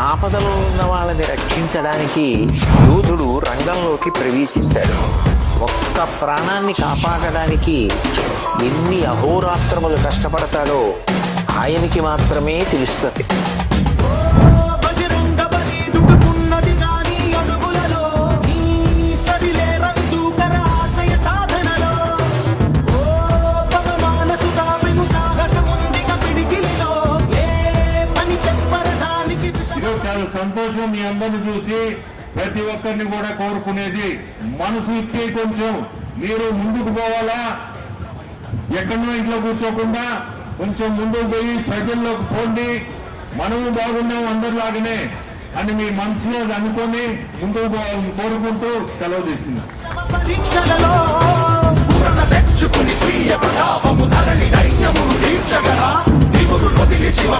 ఆపదలో ఉన్న వాళ్ళని రక్షించడానికి యూధుడు రంగంలోకి ప్రవేశిస్తాడు. ఒక్క ప్రాణాన్ని కాపాడడానికి ఎన్ని అహోరాత్రములు కష్టపడతాడో ఆయనకి మాత్రమే తెలుస్తుంది. చాలా సంతోషం మీ అందరిని చూసి ప్రతి ఒక్కరిని కూడా కోరుకునేది మనసు ఇప్పి కొంచెం. మీరు ముందుకు పోవాలా? ఎక్కడో ఇంట్లో కూర్చోకుండా కొంచెం ముందుకు పోయి ప్రజల్లోకి పోండి. మనము బాగున్నాం అందరిలాగానే అని మీ మనసులో అనుకొని ముందుకు పోవాలని కోరుకుంటూ సెలవు తీసుకున్నాం స్వీయ ధరణి దైన్యమును వదిలి శివ